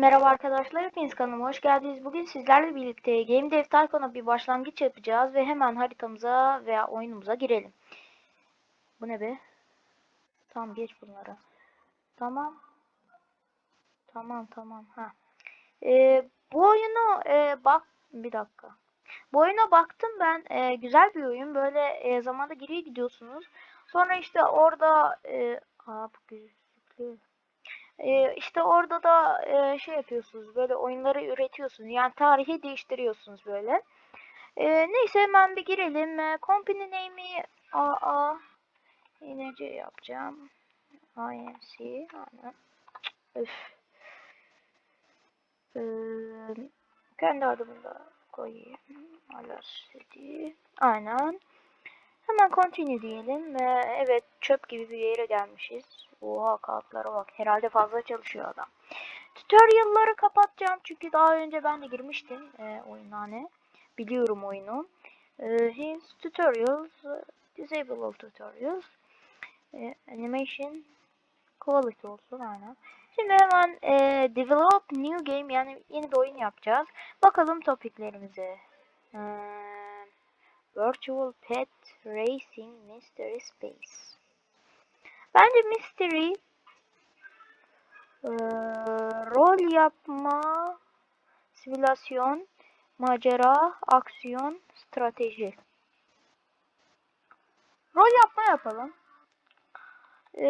Merhaba arkadaşlar, hepiniz kanalıma hoş geldiniz. Bugün sizlerle birlikte Game Dev Tycoon'a bir başlangıç yapacağız ve hemen haritamıza veya oyunumuza girelim. Bu ne be? Tamam geç bunlara. Tamam. Tamam tamam. Ha. Ee, bu oyunu e, bak bir dakika. Bu oyuna baktım ben. E, güzel bir oyun. Böyle e, zamanda geriye gidiyorsunuz. Sonra işte orada e, aa, bu gözlüklü. Ee, işte orada da e, şey yapıyorsunuz böyle oyunları üretiyorsunuz yani tarihi değiştiriyorsunuz böyle. Ee, neyse hemen bir girelim. Ee, company name'i AA INC yapacağım. INC. Üf. Ee, kendi adımı da koyayım. Alasedi. Aynen. Hemen continue diyelim ve evet çöp gibi bir yere gelmişiz. Oha kağıtlara bak. Herhalde fazla çalışıyor adam. Tutorial'ları kapatacağım çünkü daha önce ben de girmiştim e, oyunhane. Biliyorum oyunu. E, his tutorials, e, disable all tutorials, e, animation, quality olsun aynen. Şimdi hemen e, develop new game yani yeni bir oyun yapacağız. Bakalım topiklerimize. Hmm. Virtual Pet Racing Mystery Space. Bence Mystery e, rol yapma, simülasyon, macera, aksiyon, strateji. Rol yapma yapalım. E,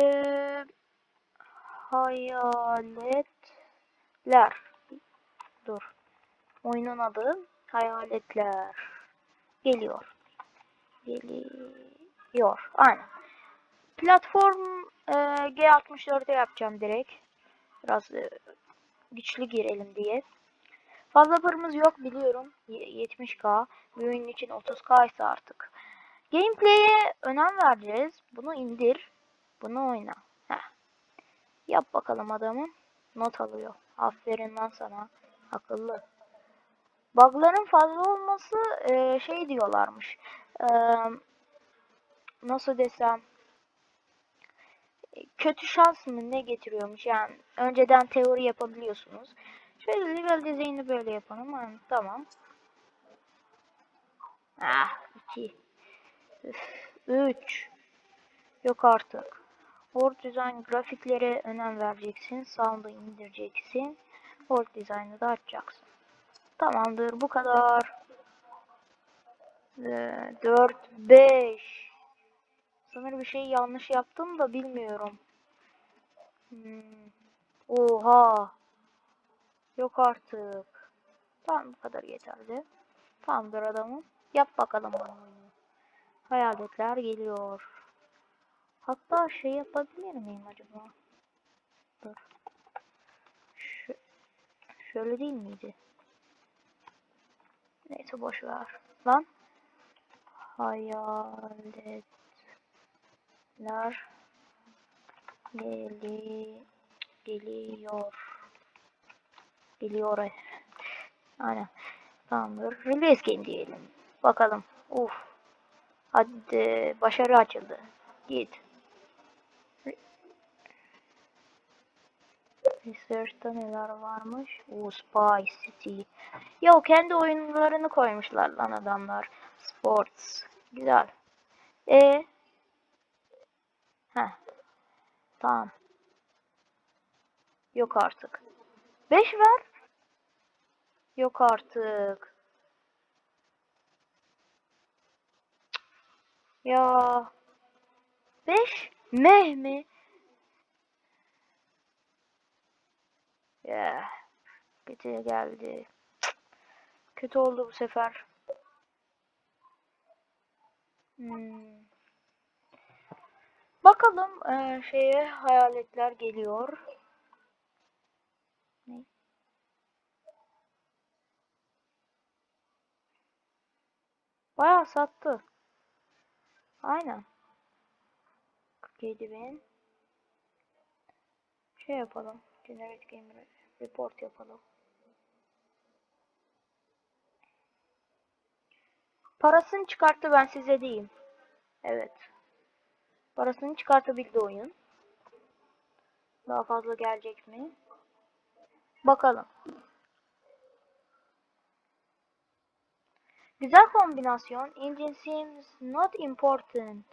hayaletler. Dur. Oyunun adı hayaletler. Geliyor. Geliyor. Aynen. Platform e, G64'e yapacağım direkt. Biraz e, güçlü girelim diye. Fazla paramız yok biliyorum. 70k. Bir oyun için 30k ise artık. Gameplay'e önem vereceğiz. Bunu indir. Bunu oyna. Heh. Yap bakalım adamım. Not alıyor. Aferin lan sana. Akıllı. Bug'ların fazla olması e, şey diyorlarmış. E, nasıl desem kötü şans mı ne getiriyormuş yani önceden teori yapabiliyorsunuz. Şöyle level dizaynı böyle yapalım. Ha, tamam. Ah 2 3 Yok artık. World Design grafiklere önem vereceksin. Sound'u indireceksin. World Design'ı da açacaksın. Tamamdır bu kadar. 4 5 Sanırım bir şey yanlış yaptım da bilmiyorum. Hmm. Oha. Yok artık. Tamam bu kadar yeterli. Tamamdır adamım. Yap bakalım. Hayaletler geliyor. Hatta şey yapabilir miyim acaba? Dur. Ş şöyle değil miydi? Neyse boş ver. Lan. Hayaletler geli geliyor. Geliyor. Aynen. Tamamdır. Release game diyelim. Bakalım. Uf. Hadi başarı açıldı. Git. Research'ta neler varmış? O Spy City. Yo kendi oyunlarını koymuşlar lan adamlar. Sports. Güzel. E. Heh. Tamam. Yok artık. 5 ver. Yok artık. Ya. 5 meh mi? Ya. Kötü geldi. Kötü oldu bu sefer. Hmm. Bakalım e, şeye hayaletler geliyor. Ne? Bayağı sattı. Aynen. 47 bin. Şey yapalım. Generate game report yapalım. Parasını çıkarttı ben size diyeyim. Evet. Parasını çıkartabildi oyun. Daha fazla gelecek mi? Bakalım. Güzel kombinasyon. Engine seems not important.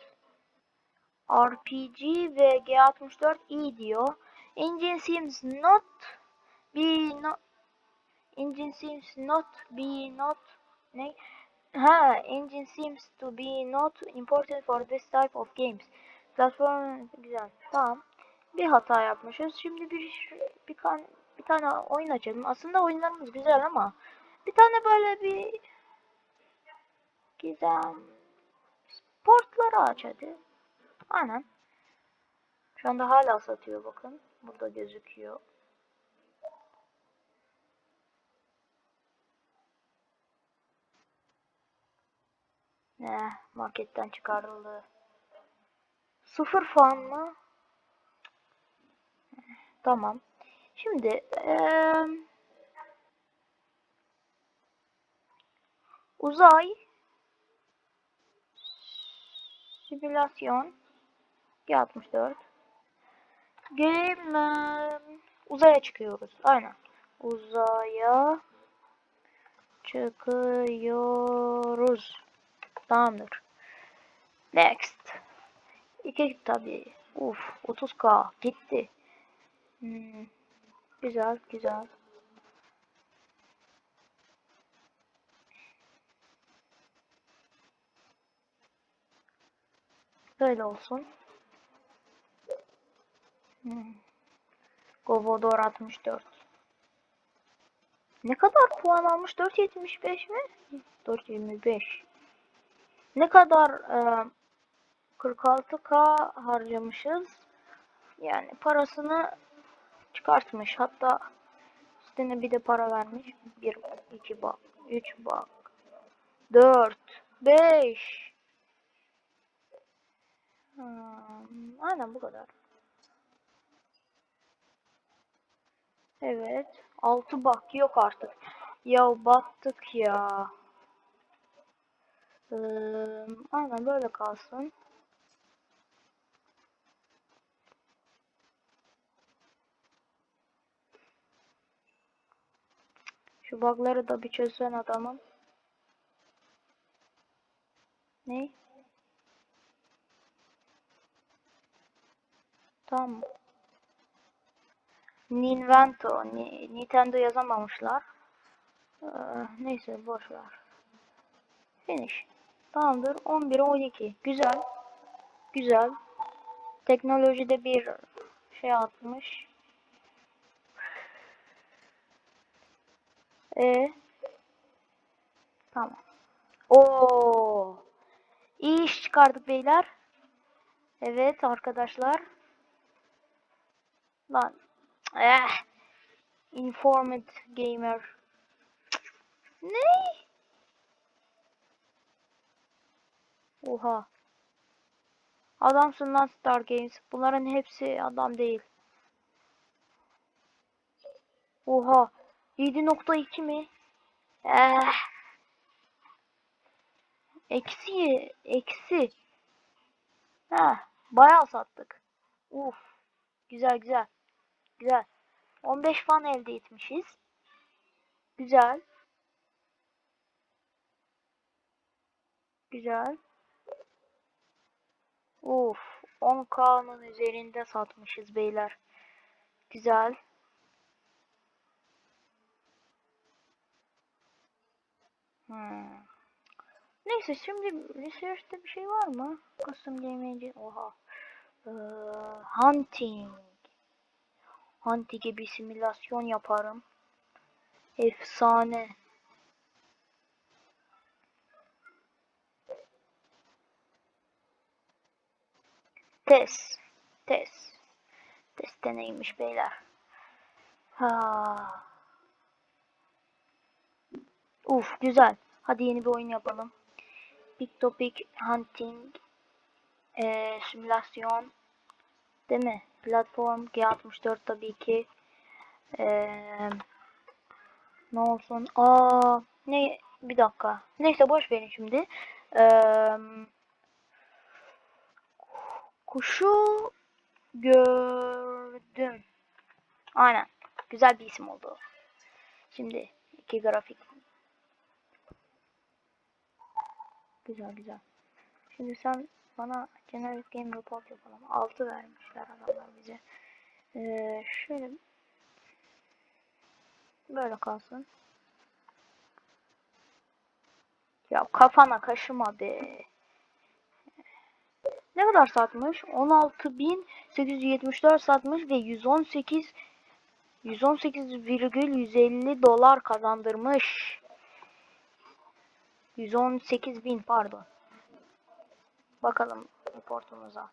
RPG ve G64 iyi diyor. Engine seems not be not Engine seems not be not ne? Ha, engine seems to be not important for this type of games. Platform güzel. Tamam. Bir hata yapmışız. Şimdi bir bir, kan, bir tane oyun açalım. Aslında oyunlarımız güzel ama bir tane böyle bir gizem sportları aç hadi. Aynen. Şu anda hala satıyor bakın. Burada gözüküyor. Ne? Marketten çıkarıldı. Sıfır fan mı? Tamam. Şimdi eee, uzay simülasyon G64 Game uzaya çıkıyoruz. Aynen. Uzaya çıkıyoruz. Tamamdır. Next. İki tabi. Uf 30k gitti. Hmm. Güzel güzel. Böyle olsun. Hmm. Govodor 64. Ne kadar puan almış? 4.75 mi? 4.25. Ne kadar e, 46k harcamışız. Yani parasını çıkartmış. Hatta üstüne bir de para vermiş. 1, 2 bak, 3 bak, 4, 5. Hmm, aynen bu kadar. Evet. 6 bak yok artık. Ya battık ya. Ee, aynen böyle kalsın. Şu bug'ları da bir çözsen adamın. Ne? Tamam. Ninvento. Ni Nintendo yazamamışlar. Ee, neyse boş ver. Finish. Tamamdır. 11'e 12. Güzel. Güzel. Teknolojide bir şey atmış. E Tamam. Oo. İyi iş çıkardık beyler. Evet arkadaşlar. Lan. Eh. Informed gamer. Ne? Oha. Adamsın lan Star Games. Bunların hepsi adam değil. Oha. 7.2 mi? Eh. Eksi. Eksi. Ha, bayağı sattık. Uf. Güzel güzel. Güzel. 15 fan elde etmişiz. Güzel. Güzel. Uf. 10K'nın üzerinde satmışız beyler. Güzel. Neyse şimdi research'te bir şey var mı? Custom Engine. Oha. Ee, hunting. Hunting'e bir simülasyon yaparım. Efsane. Test. Test. Test neymiş beyler? Ha. Uf güzel. Hadi yeni bir oyun yapalım. Big Topic Hunting ee, simülasyon değil mi? Platform G64 tabii ki. Ee, ne olsun? Aa ne? Bir dakika. Neyse boş verin şimdi. Ee, kuşu gördüm. Aynen. Güzel bir isim oldu. Şimdi iki grafik. Güzel güzel. Şimdi sen bana generic game report yapalım. 6 vermişler adamlar bize. Ee, şöyle böyle kalsın. Ya kafana kaşıma be. Ne kadar satmış? 16.874 satmış ve 118 118,150 dolar kazandırmış. 118 bin pardon. Bakalım reportumuza.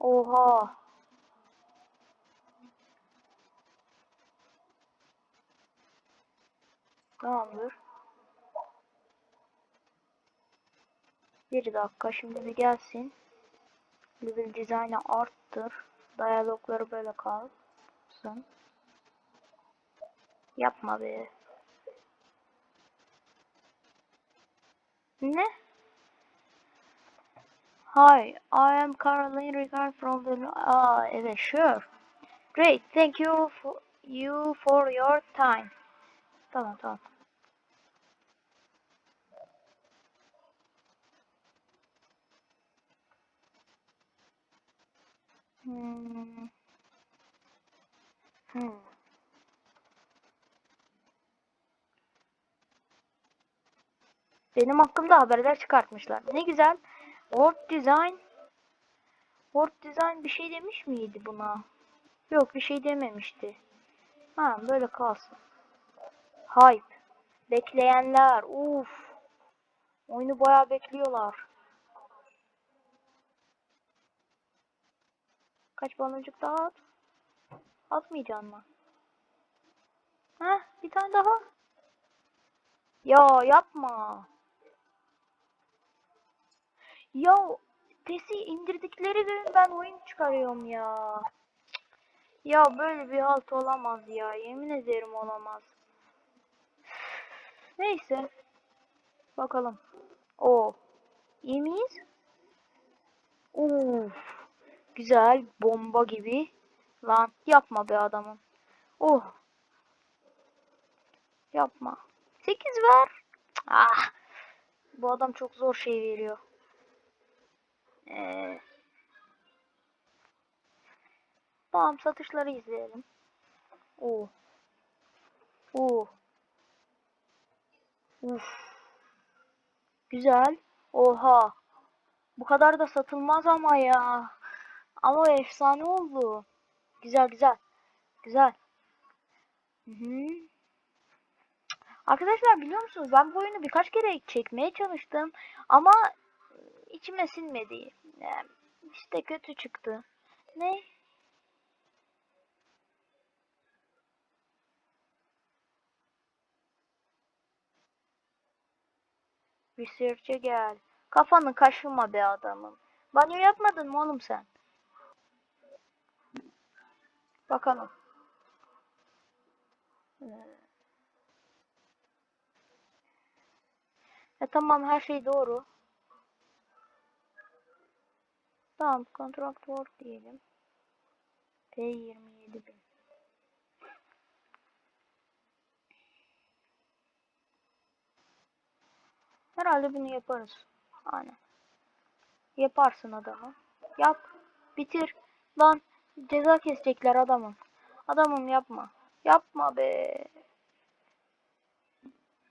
Oha. Tamamdır. Bir dakika şimdi bir gelsin. Level design'ı arttır. Diyalogları böyle kalsın. Yapma be. Ne? Hi, I am Caroline Ricard from the... Aa, evet, sure. Great, thank you for, you for your time. Tamam, tamam. Hmm. Hmm. Benim hakkımda haberler çıkartmışlar. Ne güzel. Word Design Word Design bir şey demiş miydi buna? Yok bir şey dememişti. Ha böyle kalsın. Hype. Bekleyenler. Uf. Oyunu bayağı bekliyorlar. Kaç baloncuk daha at? Atmayacaksın mı? Heh, bir tane daha. Ya yapma. Ya PES'i indirdikleri gün ben oyun çıkarıyorum ya. Ya böyle bir halt olamaz ya. Yemin ederim olamaz. Neyse. Bakalım. O. İyi miyiz? Uf. Güzel. Bomba gibi. Lan yapma be adamım. Oh. Yapma. 8 ver. Ah. Bu adam çok zor şey veriyor. Ee, tamam satışları izleyelim. Oo. Oo. Uf. Güzel. Oha. Bu kadar da satılmaz ama ya. Ama efsane oldu. Güzel güzel. Güzel. Hı hı. Arkadaşlar biliyor musunuz ben bu oyunu birkaç kere çekmeye çalıştım ama içime sinmedi. Yani işte kötü çıktı. Ne? Research'e gel. Kafanı kaşıma be adamım. Banyo yapmadın mı oğlum sen? Bakalım. E tamam her şey doğru. Tamam contract work diyelim. P27 bin. Herhalde bunu yaparız. Aynen. Yaparsın adamı. Yap. Bitir. Lan ceza kesecekler adamın. Adamım yapma. Yapma be.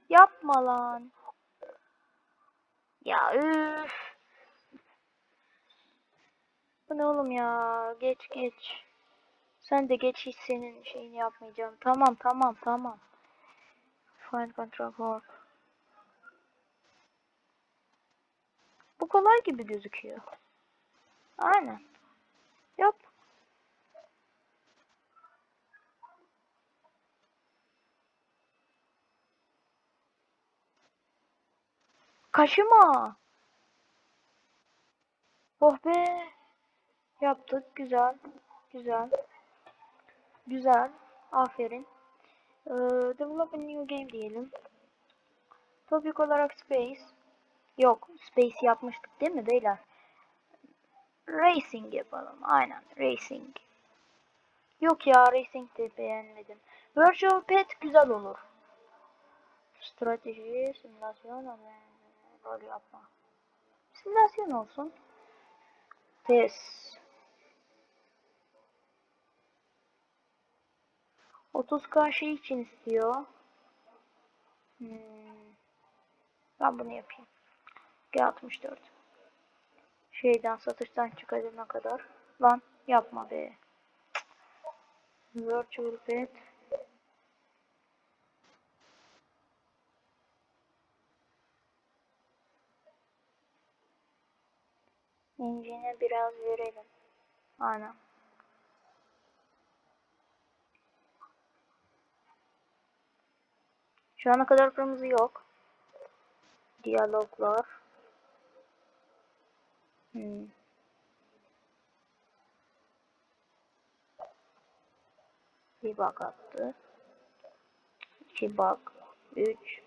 Yapma lan. Ya üf. Bu ne oğlum ya? Geç geç. Sen de geç hiç senin şeyini yapmayacağım. Tamam tamam tamam. Find control work. Bu kolay gibi gözüküyor. Aynen. Yap. Kaşıma. Oh be. Yaptık. Güzel. Güzel. Güzel. Aferin. Ee, develop a new game diyelim. Topik olarak Space. Yok space yapmıştık değil mi beyler? Racing yapalım. Aynen racing. Yok ya racing de beğenmedim. Virtual pet güzel olur. Strateji, simülasyon ama rol yapma. Simülasyon olsun. Test. 30k şey için istiyor. Hmm. Ben bunu yapayım. G64. Şeyden satıştan çıkarana kadar. Lan yapma be. Virtual pet. İncine biraz verelim. Aynen. Şu ana kadar kırmızı yok. Diyaloglar. Hmm. Bir bak attı. İki bak. Üç.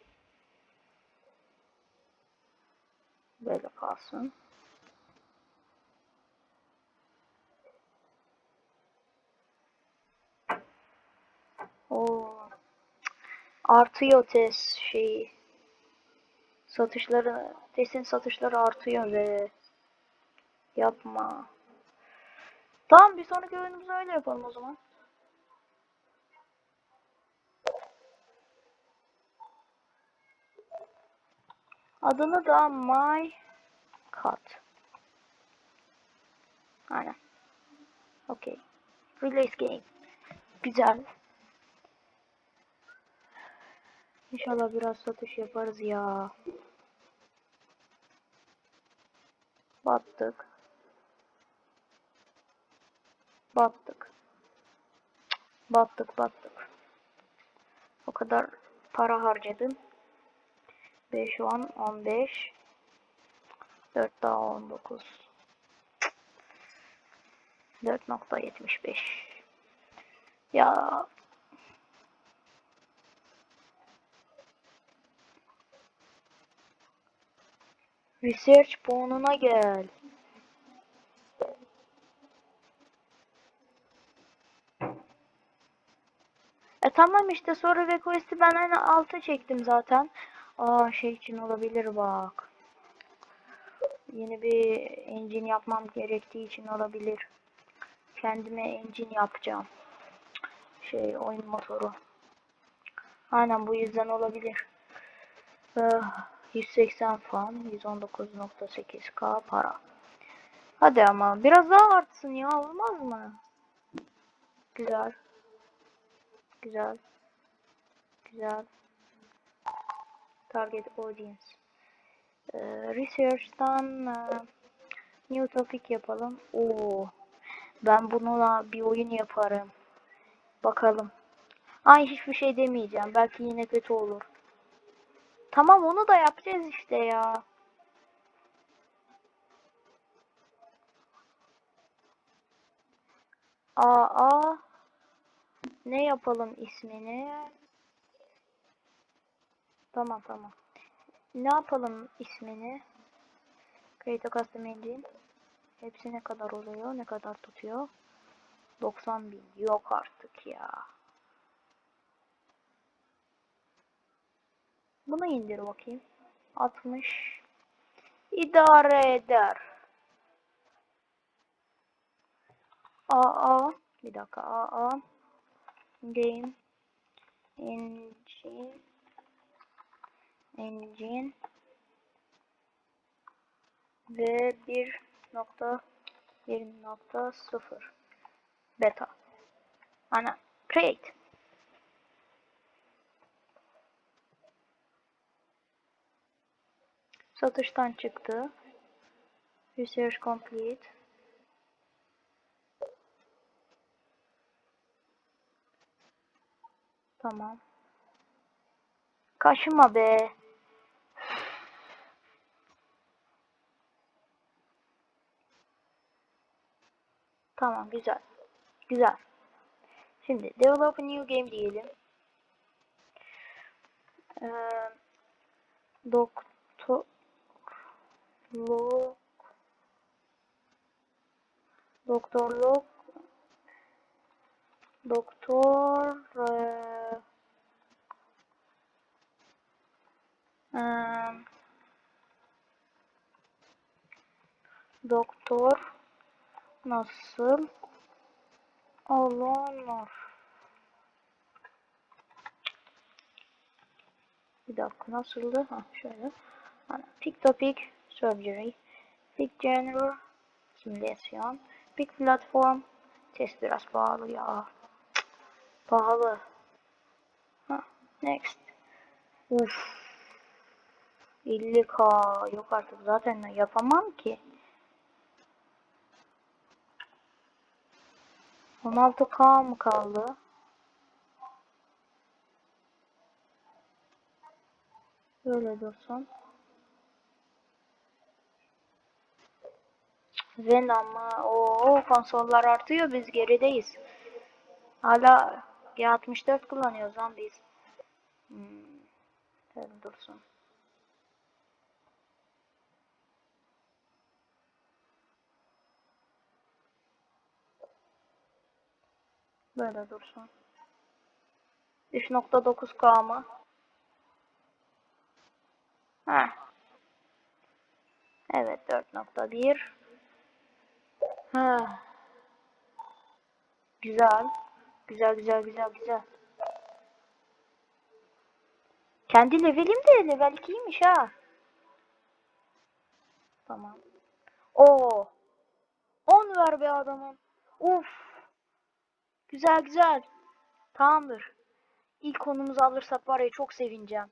Böyle kalsın. Oo. Artıyor test şeyi. Satışları, testin satışları artıyor ve yapma. Tamam bir sonraki oyunumuzu öyle yapalım o zaman. Adını da My Cut. Aynen. Okay. Release game. Güzel. İnşallah biraz satış yaparız ya. Battık. Battık. Battık battık. O kadar para harcadım. 5 10 15 4 daha 19 4.75 Ya Research puanına gel. E tamam işte sonra request'i ben hani alta çektim zaten. Aa şey için olabilir bak. Yeni bir engine yapmam gerektiği için olabilir. Kendime engine yapacağım. Şey oyun motoru. Aynen bu yüzden olabilir. Ee, 180 fan, 119.8k para. Hadi ama biraz daha artsın ya olmaz mı? Güzel. Güzel. Güzel. Target audience. Ee, research'tan e, new topic yapalım. Oo. Ben bununla bir oyun yaparım. Bakalım. Ay hiçbir şey demeyeceğim. Belki yine kötü olur. Tamam onu da yapacağız işte ya. Aa, ne yapalım ismini? Tamam tamam. Ne yapalım ismini? Create a custom engine. Hepsi ne kadar oluyor? Ne kadar tutuyor? 90 bin. Yok artık ya. Bunu indir bakayım. 60 idare eder. AA bir dakika AA game engine. Engine. Ve 1.1.0 beta. Ana create Satıştan çıktı. Research complete. Tamam. Kaşıma be. Tamam güzel. Güzel. Şimdi develop a new game diyelim. Ee, doktor Lok. Doktorluk. Doktor. eee, eee, doktor nasıl olunur? Bir dakika nasıldı? Ha şöyle. Hani, pick topic surgery. Pick genre simülasyon. Pick platform test biraz pahalı ya. Pahalı. Ha, next. Uf. 50k yok artık zaten yapamam ki. 16k mı kaldı? Böyle dursun. Venom mı? Oo konsollar artıyor biz gerideyiz. Hala G64 kullanıyoruz lan biz. Hmm. Dursun. Böyle dursun. 3.9K mı? Ha. Evet 4.1. Ha. Güzel. Güzel güzel güzel güzel. Kendi levelim de level 2'ymiş ha. Tamam. Oo. 10 ver be adamım. Uf. Güzel güzel. Tamamdır. İlk konumuzu alırsak var ya çok sevineceğim.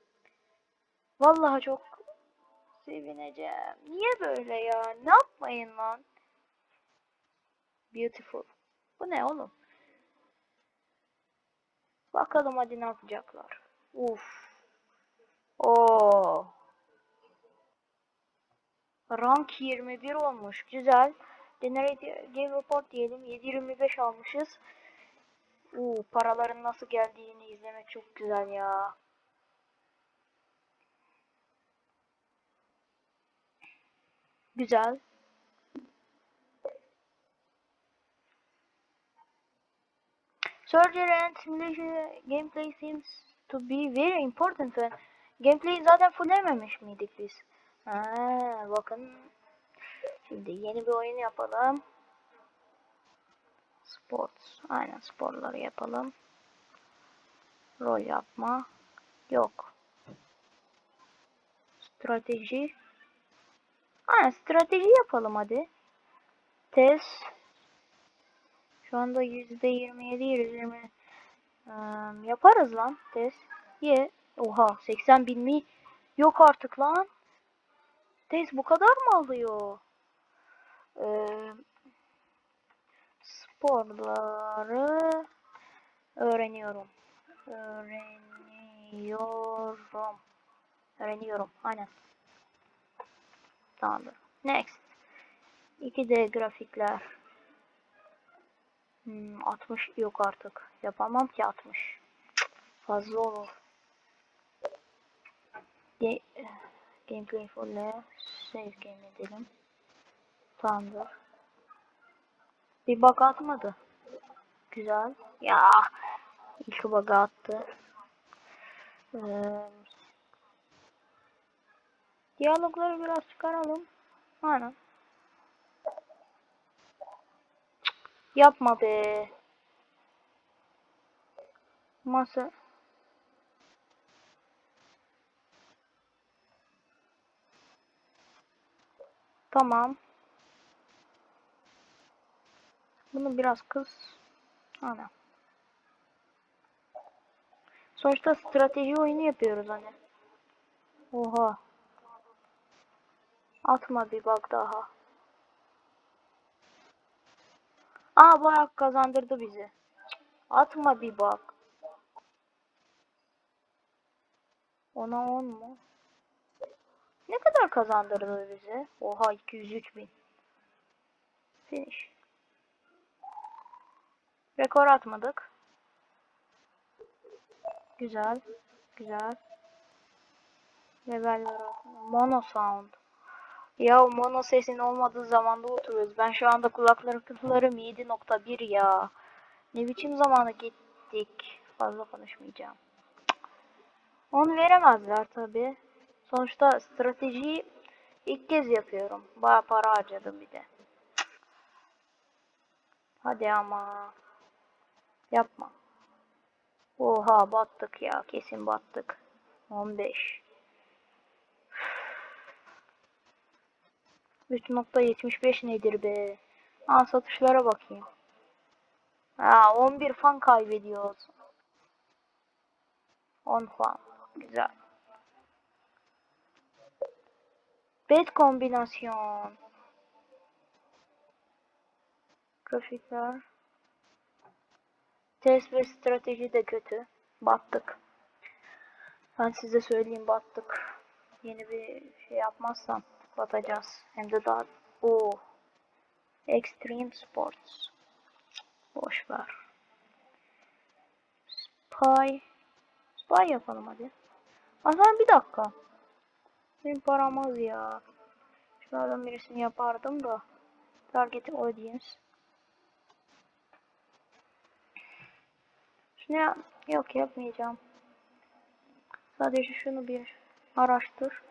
Vallahi çok sevineceğim. Niye böyle ya? Ne yapmayın lan? Beautiful. Bu ne oğlum? Bakalım hadi ne yapacaklar. Uf. Oo. Rank 21 olmuş. Güzel. Generate Game Report diyelim. 7.25 almışız. Uuu paraların nasıl geldiğini izlemek çok güzel ya. Güzel. Surgery and simulation gameplay seems to be very important. Ve Gameplay'i zaten fulllememiş miydik biz? Ha, bakın. Şimdi yeni bir oyun yapalım. Sports. Aynen sporları yapalım. Rol yapma. Yok. Strateji. Aynen strateji yapalım hadi. Test. Şu anda yüzde yirmi yedi yirmi yaparız lan test. Ye. Oha 80 bin mi? Yok artık lan. Test bu kadar mı alıyor? Ee, sporları öğreniyorum. Öğreniyorum. Öğreniyorum. Aynen. Tamamdır. Next. 2D grafikler. Hmm, 60 yok artık. Yapamam ki 60. Fazla olur. Gameplay full'e save game edelim. Tamamdır. Bir bug atmadı. Güzel. Ya ilk bug attı. Ee, diyalogları biraz çıkaralım. Aynen. Yapma be. Masa. Tamam. Bunu biraz kız. Ana. Sonuçta strateji oyunu yapıyoruz hani. Oha. Atma bir bak daha. Aa bu hak kazandırdı bizi. Atma bir bak. Ona 10 mu? Ne kadar kazandırdı bizi? Oha 203 bin. Finish. Rekor atmadık. Güzel. Güzel. Leveller atmadık. Mono sound. Ya mono sesin olmadığı zamanda oturuyoruz. Ben şu anda kulaklarım 7.1 ya. Ne biçim zamana gittik. Fazla konuşmayacağım. Onu veremezler tabi. Sonuçta stratejiyi ilk kez yapıyorum. Baya para harcadım bir de. Hadi ama. Yapma. Oha battık ya. Kesin battık. 15. 3.75 nedir be? Aa satışlara bakayım. Aa 11 fan kaybediyoruz. 10 fan. Güzel. Bet kombinasyon. Grafikler. Test ve strateji de kötü. Battık. Ben size söyleyeyim battık. Yeni bir şey yapmazsam batacağız. Hem de daha o Extreme Sports. Boş ver. Spy. Spy yapalım hadi. Aslında bir dakika. Benim param az ya. Şunlardan birisini yapardım da. Target audience. Şunu ya yok yapmayacağım. Sadece şunu bir araştır.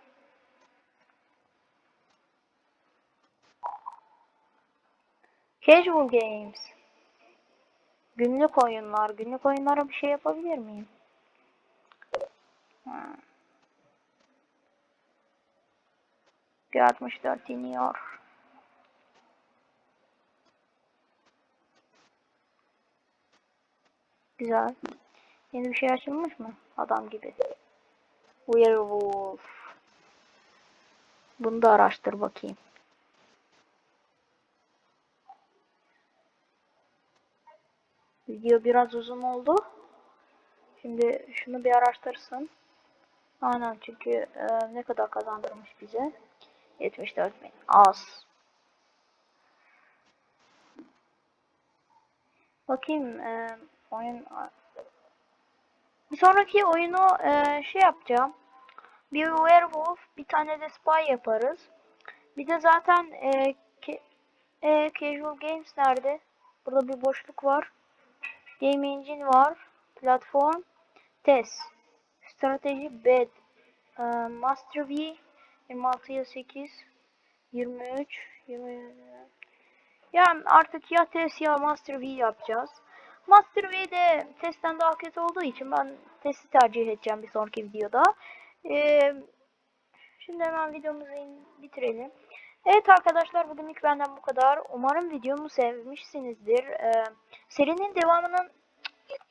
Casual Games. Günlük oyunlar. Günlük oyunlara bir şey yapabilir miyim? Hmm. G64 iniyor. Güzel. Yeni bir şey açılmış mı? Adam gibi. Werewolf. Bunu da araştır bakayım. Video biraz uzun oldu. Şimdi şunu bir araştırsın. Aynen çünkü e, ne kadar kazandırmış bize? 74 bin. Az. Bakayım e, oyun bir sonraki oyunu e, şey yapacağım. Bir werewolf, bir tane de spy yaparız. Bir de zaten e, ke, e, casual games nerede? Burada bir boşluk var. Game engine var. Platform. Test. Strateji bed. E, Master V 26'ya 8 23 20 yani artık ya test ya Master V yapacağız. Master V de testten daha kötü olduğu için ben testi tercih edeceğim bir sonraki videoda. Ee, şimdi hemen videomuzu bitirelim. Evet arkadaşlar bugünlük benden bu kadar. Umarım videomu sevmişsinizdir. Ee, serinin devamının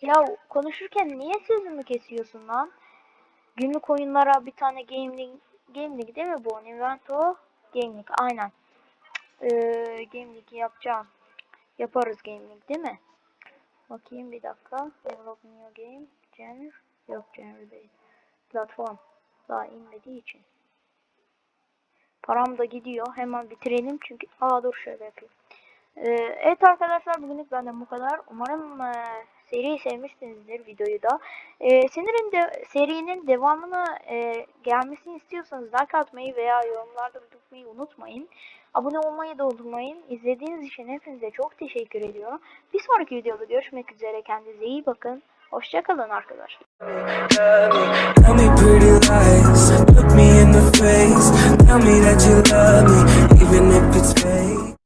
ya konuşurken niye sözümü kesiyorsun lan? Günlük oyunlara bir tane gaming gaming değil mi bu? Invento gaming aynen. Ee, gaming yapacağım. Yaparız gaming değil mi? Bakayım bir dakika. Develop new game. Genre. Yok genre değil. Platform. Daha inmediği için. Param da gidiyor. Hemen bitirelim çünkü. Aa dur şöyle yapayım. Ee, evet arkadaşlar bugünlük benden bu kadar. Umarım e, seriyi sevmişsinizdir videoyu da. E, serinin de serinin devamını e, gelmesini istiyorsanız like atmayı veya yorumlarda belirtmeyi unutmayın. Abone olmayı da unutmayın. İzlediğiniz için hepinize çok teşekkür ediyorum. Bir sonraki videoda görüşmek üzere. Kendinize iyi bakın. Hoşçakalın arkadaşlar. face. Tell me that you love me, even if it's fake.